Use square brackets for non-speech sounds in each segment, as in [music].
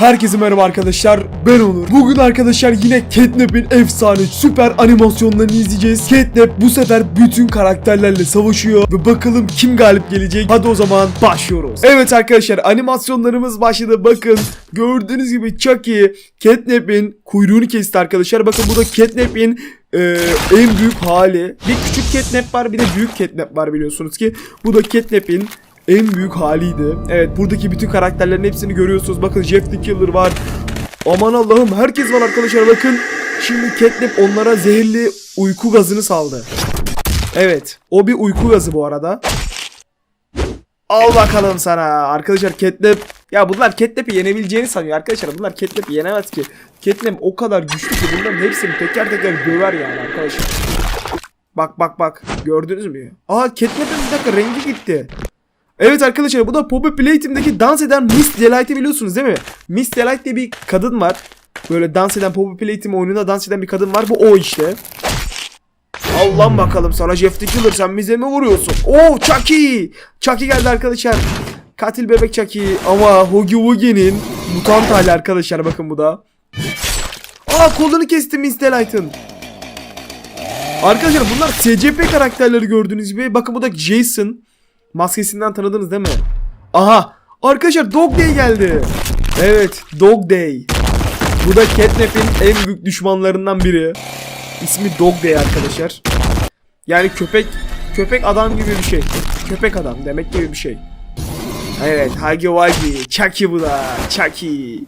Herkese merhaba arkadaşlar ben Onur. Bugün arkadaşlar yine Catnap'in efsane süper animasyonlarını izleyeceğiz. Catnap bu sefer bütün karakterlerle savaşıyor Ve bakalım kim galip gelecek. Hadi o zaman başlıyoruz. Evet arkadaşlar animasyonlarımız başladı. Bakın Gördüğünüz gibi Chucky Catnap'in kuyruğunu kesti arkadaşlar. Bakın bu da Catnap'in e, en büyük hali. Bir küçük Catnap var bir de büyük Catnap var biliyorsunuz ki. Bu da Catnap'in en büyük haliydi. Evet buradaki bütün karakterlerin hepsini görüyorsunuz. Bakın Jeff the Killer var. Aman Allah'ım herkes var arkadaşlar bakın. Şimdi Catnap onlara zehirli uyku gazını saldı. Evet o bir uyku gazı bu arada. Al bakalım sana. Arkadaşlar Catnap ya bunlar Catnap'i yenebileceğini sanıyor arkadaşlar. Bunlar Catnap'i yenemez ki. Catnap o kadar güçlü ki bunların hepsini teker teker döver yani arkadaşlar. Bak bak bak. Gördünüz mü? Aa Catnap'in bir dakika rengi gitti. Evet arkadaşlar bu da Poppy Playtime'deki dans eden Miss Delight'i biliyorsunuz değil mi? Miss Delight diye bir kadın var. Böyle dans eden Poppy Playtime oyununda dans eden bir kadın var. Bu o işte. Allah'ım bakalım sana Jeff the Killer sen bize mi vuruyorsun? Oo Chucky! Chucky geldi arkadaşlar. Katil bebek Chucky ama Huggy Wuggy'nin mutant hali arkadaşlar bakın bu da. Aa kolunu kesti Miss Delight'ın. Arkadaşlar bunlar SCP karakterleri gördüğünüz gibi. Bakın bu da Jason. Maskesinden tanıdınız değil mi? Aha! Arkadaşlar Dog Day geldi. Evet, Dog Day. Bu da Catnap'in en büyük düşmanlarından biri. İsmi Dog Day arkadaşlar. Yani köpek köpek adam gibi bir şey. Köpek adam demek gibi bir şey. Evet, Huggy Wuggy, Chucky bu da. Chucky.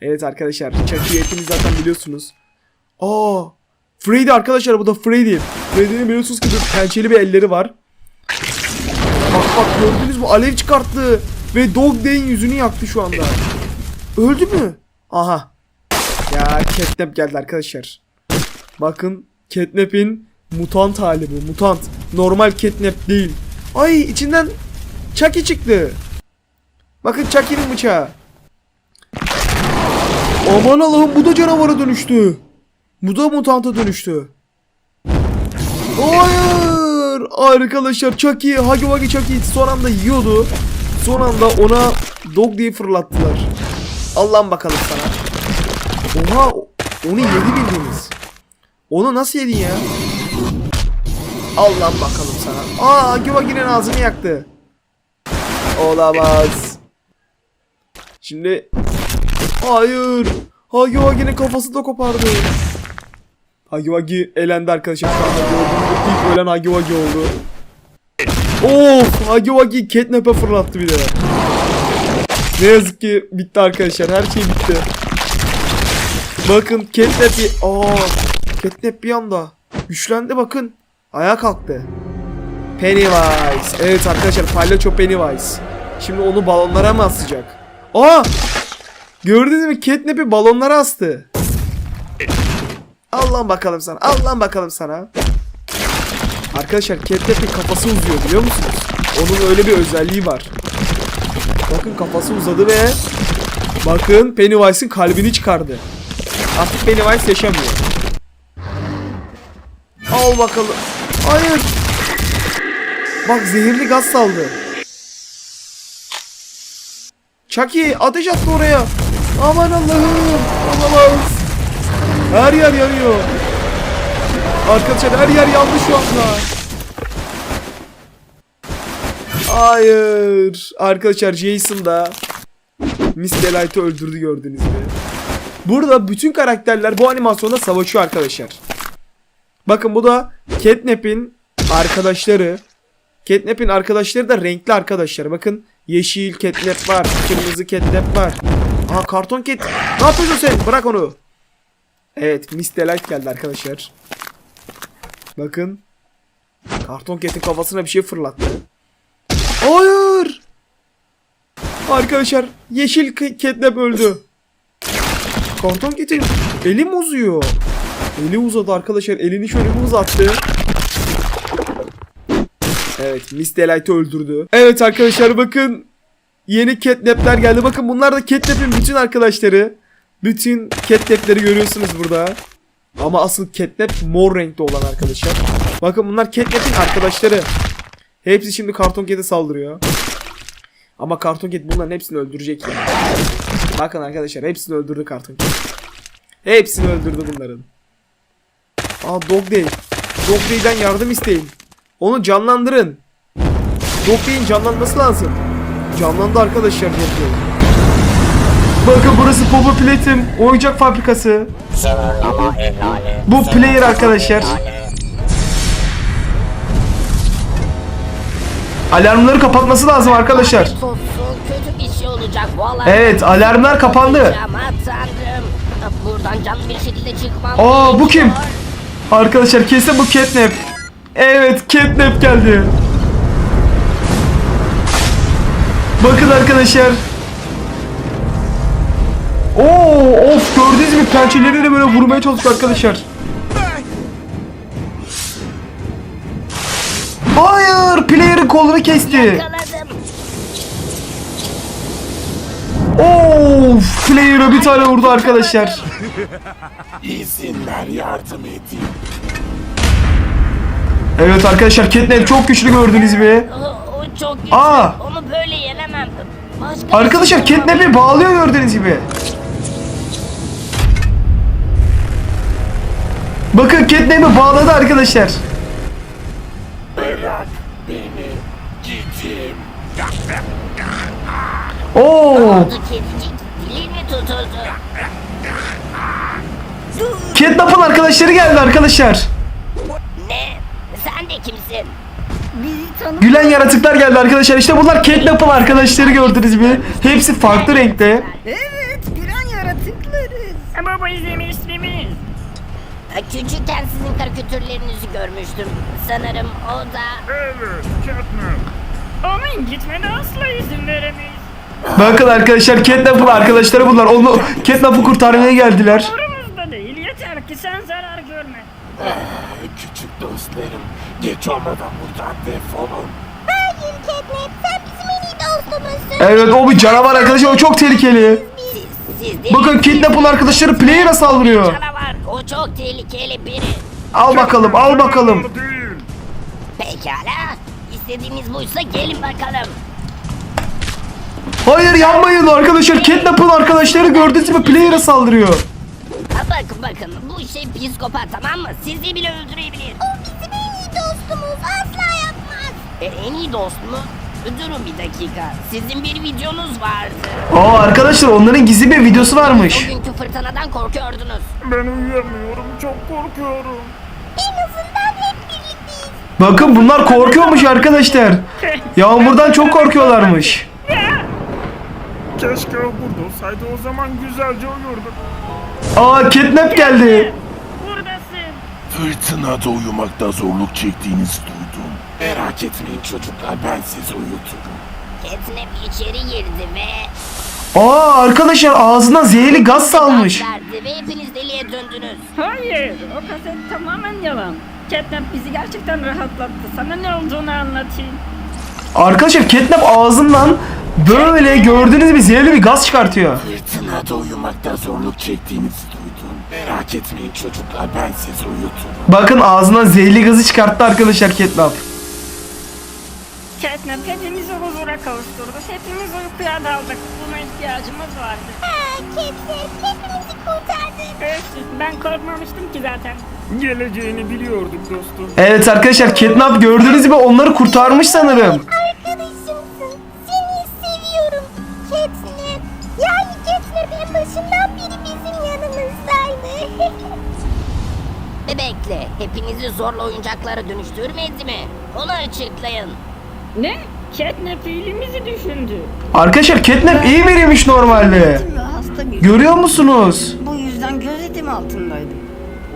Evet arkadaşlar, Chucky'yi hepiniz zaten biliyorsunuz. Aa! Freddy arkadaşlar bu da Freddy. Freddy'nin biliyorsunuz ki pençeli bir elleri var. Bak gördünüz mü alev çıkarttı ve Dog Day'in yüzünü yaktı şu anda. Öldü mü? Aha. Ya Catnap geldi arkadaşlar. Bakın Catnap'in mutant hali bu mutant. Normal Catnap değil. Ay içinden Chucky çıktı. Bakın Chucky'nin bıçağı. Aman Allah'ım bu da canavara dönüştü. Bu da mutanta dönüştü. Hayır! Arkadaşlar Chucky, Huggy Wuggy Chucky son anda yiyordu. Son anda ona dog diye fırlattılar. Allah'ım bakalım sana. Oha! Onu yedi bildiğiniz. Onu nasıl yedin ya? Allah'ım bakalım sana. Aa Huggy Wuggy'nin ağzını yaktı. Olamaz. Şimdi... Hayır! Huggy Wuggy'nin kafası da kopardı. Huggy Wuggy elendi arkadaşlar. Şu anda gördüğünüz gibi ilk ölen Huggy Wuggy oldu. Of! Huggy Wuggy Catnap'e fırlattı bir de. Ne yazık ki bitti arkadaşlar. Her şey bitti. Bakın Catnap bir... Aa, Catnap bir anda güçlendi bakın. Ayağa kalktı. Pennywise. Evet arkadaşlar palyaço Pennywise. Şimdi onu balonlara mı asacak? Aa! Gördünüz mü? Catnap'i balonlara astı. Allah'ım bakalım sana. Allah'ım bakalım sana. Arkadaşlar Catnap'in kafası uzuyor biliyor musunuz? Onun öyle bir özelliği var. Bakın kafası uzadı ve bakın Pennywise'ın kalbini çıkardı. Artık Pennywise yaşamıyor. Al bakalım. Hayır. Bak zehirli gaz saldı. Chucky ateş attı oraya. Aman Allah'ım. Olamaz. Her yer yanıyor. Arkadaşlar her yer yandı şu anda. Hayır. Arkadaşlar Jason da Miss Delight'ı öldürdü gördüğünüz gibi. Burada bütün karakterler bu animasyonda savaşıyor arkadaşlar. Bakın bu da Catnap'in arkadaşları. Catnap'in arkadaşları da renkli arkadaşlar. Bakın yeşil Catnap var, kırmızı Catnap var. Aha karton Cat. Ne yapıyorsun sen? Bırak onu. Evet Miss Delight geldi arkadaşlar. Bakın. Karton Cat'in kafasına bir şey fırlattı. Hayır. Arkadaşlar yeşil K- Catnap öldü. Karton Cat'in eli mi uzuyor? Eli uzadı arkadaşlar. Elini şöyle bir uzattı. Evet Miss Delight'ı öldürdü. Evet arkadaşlar bakın. Yeni catnap'ler geldi. Bakın bunlar da catnap'in bütün arkadaşları. Bütün catnap'leri görüyorsunuz burada. Ama asıl catnap mor renkte olan arkadaşlar. Bakın bunlar catnap'in arkadaşları. Hepsi şimdi karton cat'e saldırıyor. Ama karton cat bunların hepsini öldürecek yani. Bakın arkadaşlar hepsini öldürdük artık. Hepsini öldürdü bunların. Aa Dog Day. Dog Day'den yardım isteyin. Onu canlandırın. Dog Day'in canlanması lazım. Canlandı arkadaşlar Dog Day. Bakın burası Popo Platinum oyuncak fabrikası. Bu player arkadaşlar. Alarmları kapatması lazım arkadaşlar. Evet alarmlar kapandı. Ama tanrım. Buradan canlı bir şekilde çıkmam Aa, bu kim? Arkadaşlar kesin bu catnap. Evet catnap geldi. Bakın arkadaşlar. Gördünüz mü pençeleriyle böyle vurmaya çalışıyor arkadaşlar. Hayır player'ın kolunu kesti. Of player'a bir tane vurdu arkadaşlar. İzin ver yardım edeyim. Evet arkadaşlar catnap çok güçlü gördünüz mü? Çok güçlü. Aa! Onu böyle yenemem. Başka Arkadaşlar şey catnap'i bağlıyor gördüğünüz gibi. Bakın catnap'i bağladı arkadaşlar. Bırak beni gideyim. Oo! Catnap'ın arkadaşları geldi arkadaşlar. Ne? Sen de kimsin? Gülen yaratıklar geldi arkadaşlar. İşte bunlar Catnap'ın arkadaşları gördünüz mü? Hepsi farklı renkte. Evet, gülen yaratıklarız. Baba izlemiştiniz. Küçükken sizin karikatürlerinizi görmüştüm. Sanırım o da... Evet, Catnap. Onun gitmene asla izin veremeyiz. Bakın arkadaşlar Catnap'ın arkadaşları bunlar. Onu Catnap'ı kurtarmaya geldiler. Umurumuzda değil. Yeter ki sen zarar görme. Küçük dostlarım, geç olmadan buradan defolun. Hayır Catnap sen bizim en iyi dostumuzsun. Evet o bir canavar arkadaşlar. O çok tehlikeli. Siz, siz değil Bakın Catnap'ın arkadaşları player'a saldırıyor. O çok tehlikeli biri. Al bakalım al bakalım. Pekala. İstediğiniz buysa gelin bakalım. Hayır yanmayın arkadaşlar. Catnap'ın arkadaşları gördüğünüz gibi player'a saldırıyor. Ha, bakın bakın bu şey psikopat tamam mı? Sizi bile öldürebilir. O bizim en iyi dostumuz. Asla yapmaz. E, en iyi dost mu? Durun bir dakika. Sizin bir videonuz vardı. Aa arkadaşlar onların gizli bir videosu varmış. Bugünkü fırtınadan korkuyordunuz. Ben uyuyamıyorum. Çok korkuyorum. En azından hep birlikteyiz. Bakın bunlar korkuyormuş arkadaşlar. Yağmurdan çok korkuyorlarmış. Keşke o burada olsaydı o zaman güzelce uyurduk. Aa Catnap geldi. Buradasın. Fırtınada uyumakta zorluk çektiğinizi duydum. Merak etmeyin çocuklar, ben sizi uyuturum. Catnap içeri girdi ve... Aa arkadaşlar ağzından zehirli gaz salmış. verdi ve hepiniz deliye döndünüz. Hayır, o kaset tamamen yalan. Catnap bizi gerçekten rahatlattı. Sana ne olduğunu anlatayım. Arkadaşlar Catnap ağzından böyle gördüğünüz gibi zehirli bir gaz çıkartıyor. Fırtınada uyumakta zorluk çektiğinizi duydum. Merak etmeyin çocuklar, ben sizi uyuturum. Bakın ağzından zehirli gazı çıkarttı arkadaşlar Catnap. Catnap hepimizi huzura kavuşturdu. Hepimiz uykuya daldık. Buna ihtiyacımız vardı. Catnap hepimizi kurtardı. Evet, ben korkmamıştım ki zaten. Geleceğini biliyorduk dostum. Evet arkadaşlar Catnap gördüğünüz gibi onları kurtarmış sanırım. arkadaşımsın. Seni seviyorum. Catnap. Yani Catnap en başından beri bizim yanımızdaydı. [laughs] Bebekle hepinizi zorla oyuncaklara dönüştürmedi mi? Onu açıklayın. Ne? Catnap iyiliğimizi düşündü. Arkadaşlar Catnap iyi biriymiş normalde. Ve hasta bir Görüyor musunuz? Bu yüzden gözetim altındaydım.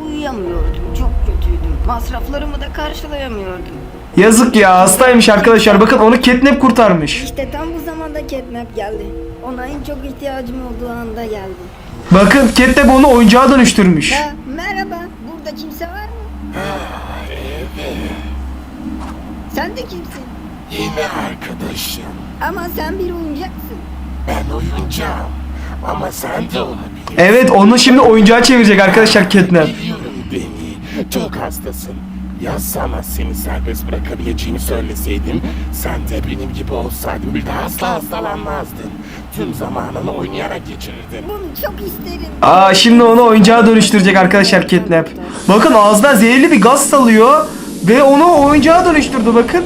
Uyuyamıyordum, çok kötüydüm. Masraflarımı da karşılayamıyordum. Yazık ya hastaymış arkadaşlar. Bakın onu Catnap kurtarmış. İşte tam bu zamanda Catnap geldi. Ona en çok ihtiyacım olduğu anda geldi. Bakın Catnap onu oyuncağa dönüştürmüş. Ha, merhaba, burada kimse var mı? Sen de kimsin? Yine arkadaşım, Ama sen bir oyuncaksın. ben oyuncağım. Ama sen de olabilirsin. Evet onu şimdi oyuncağa çevirecek arkadaşlar Catnap. Biliyorum beni, çok hastasın. Ya sana seni serbest bırakabileceğimi söyleseydim, sen de benim gibi olsaydın bir daha asla hastalanmazdın. tüm zamanını oynayarak geçirirdi. Bunu çok isterim. Aa şimdi onu oyuncağa dönüştürecek arkadaşlar Catnap. Bakın ağzından zehirli bir gaz salıyor ve onu oyuncağa dönüştürdü bakın.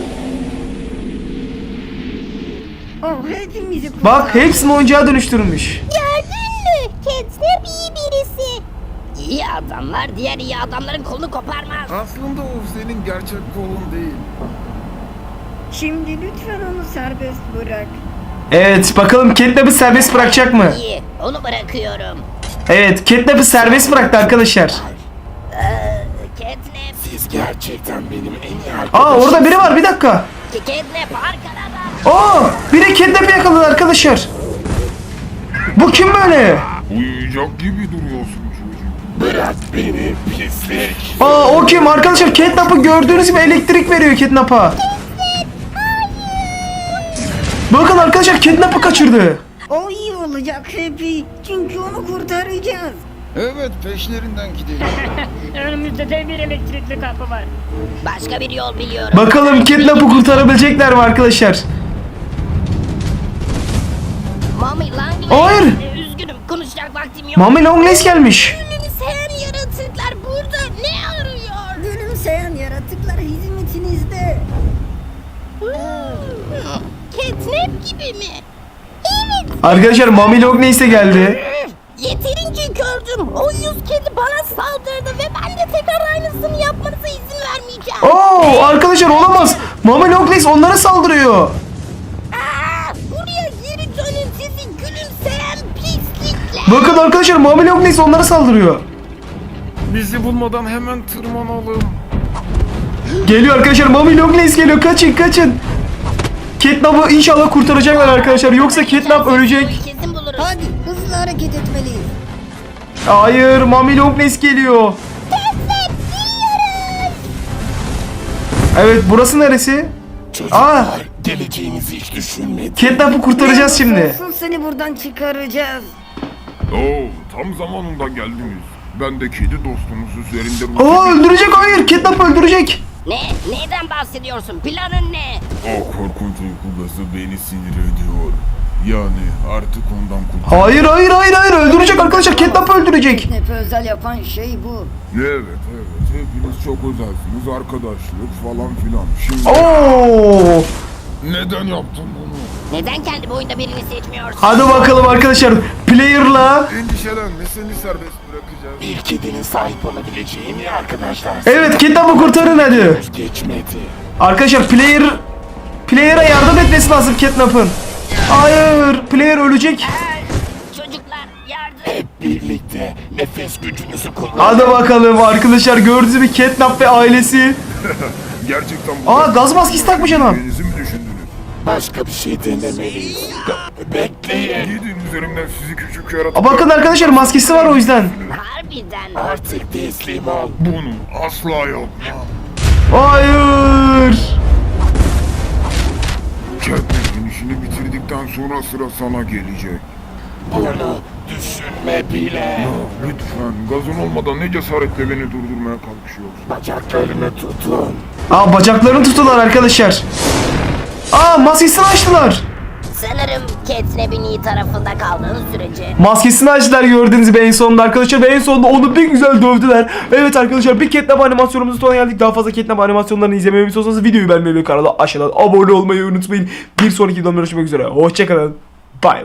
Hepimizi kurtar. Bak hepsini oyuncağa dönüştürmüş. Gördün mü? Catnap iyi birisi. İyi adamlar diğer iyi adamların kolunu koparmaz. Aslında o senin gerçek kolun değil. Şimdi lütfen onu serbest bırak. Evet bakalım Catnap'ı serbest bırakacak mı? İyi onu bırakıyorum. Evet Catnap'ı serbest bıraktı arkadaşlar. Catnap. Siz gerçekten benim en iyi Aa arkadaşım. orada biri var bir dakika. Catnap arkada da. Aa biri Catnap'ı yakaladı arkadaşlar. Bu kim böyle? Uyuyacak gibi duruyorsun çocuğum. Bırak beni pislik. Aa o kim arkadaşlar Catnap'ı gördüğünüz gibi elektrik veriyor Catnap'a. Bakın arkadaşlar Catnap'ı kaçırdı. O iyi olacak Happy. Çünkü onu kurtaracağız. Evet peşlerinden gidelim. [laughs] Önümüzde dev bir elektrikli kapı var. Başka bir yol biliyorum. Bakalım Catnap'ı kurtarabilecekler mi arkadaşlar? Mami Langley. Hayır. Ee, üzgünüm konuşacak vaktim yok. Mami Longlegs gelmiş. Gülümseyen yaratıklar burada ne arıyor? Gülümseyen yaratıklar hizmetinizde. Catnap gibi mi? Evet. Arkadaşlar Mami Longlegs de geldi. Yeterince gördüm. O yüz kedi bana saldırdı ve ben de tekrar aynısını yapmanıza izin vermeyeceğim. Oo arkadaşlar olamaz. Mami Longlegs onlara saldırıyor. Bakın arkadaşlar Mami Longlegs onlara saldırıyor. Bizi bulmadan hemen tırmanalım. Geliyor arkadaşlar Mami Longlegs geliyor kaçın kaçın. Catnap'ı inşallah kurtaracaklar arkadaşlar yoksa Catnap ölecek. Kesin buluruz. Hadi hızlı hareket etmeliyiz. Hayır Mami Longlegs geliyor. Catnap gidiyoruz. Evet burası neresi? Çocuklar Aa. geleceğinizi hiç düşünmedim. Catnap'ı kurtaracağız şimdi. olsun seni buradan çıkaracağız. Oo, tam zamanında geldiniz. Ben de kedi dostunuz üzerinde Aa öldürecek hayır Catnap öldürecek. Ne? Neyden bahsediyorsun? Planın ne? O korkunç uykulası beni sinir ediyor. Yani artık ondan kurtul. Hayır hayır hayır hayır öldürecek arkadaşlar Catnap öldürecek. Catnap'ı özel yapan şey bu. Evet evet hepiniz çok özelsiniz arkadaşlık falan filan. Şimdi Oo. Neden yaptın bunu? Neden kendi boyunda birini seçmiyorsun? Hadi bakalım arkadaşlar player'la Endişelenme seni serbest bırakacağız. Bir kedinin sahip olabileceği iyi arkadaşlar. Evet Catnap'ı kurtarın hadi. Geçmedi. Arkadaşlar player player'a yardım etmesi lazım Catnap'ın. Hayır player ölecek. Çocuklar yardım. Hep birlikte nefes gücünüzü kullanın. Hadi bakalım arkadaşlar gördüğünüz gibi Catnap ve ailesi. [laughs] Gerçekten bu Aa gaz maskesi takmış adam. Mi? Başka bir şey denemeliyiz. Bekleyin. Gidin üzerimden sizi küçük yaratık. Aa, bakın arkadaşlar maskesi var o yüzden. Harbiden. Artık teslim ol. Bunu asla yapmam. Hayır. Catnap'in işini bitirdikten sonra sıra sana gelecek. Bunu düşünme bile. Lütfen gazın olmadan ne cesaretle beni durdurmaya kalkışıyorsun. Bacaklarını tutun. Aa bacaklarını tuttular arkadaşlar. Aa maskesini açtılar. Sanırım Catnap'in iyi tarafında kaldığın sürece. Maskesini açtılar gördüğünüz gibi en sonunda arkadaşlar ve en sonunda onu bir güzel dövdüler. Evet arkadaşlar bir Catnap animasyonumuzun sonuna geldik. Daha fazla Catnap animasyonlarını izlemeyi istiyorsanız videoyu beğenmeyi ve kanala aşağıdan abone olmayı unutmayın. Bir sonraki videomda görüşmek üzere. Hoşçakalın. Bay bay.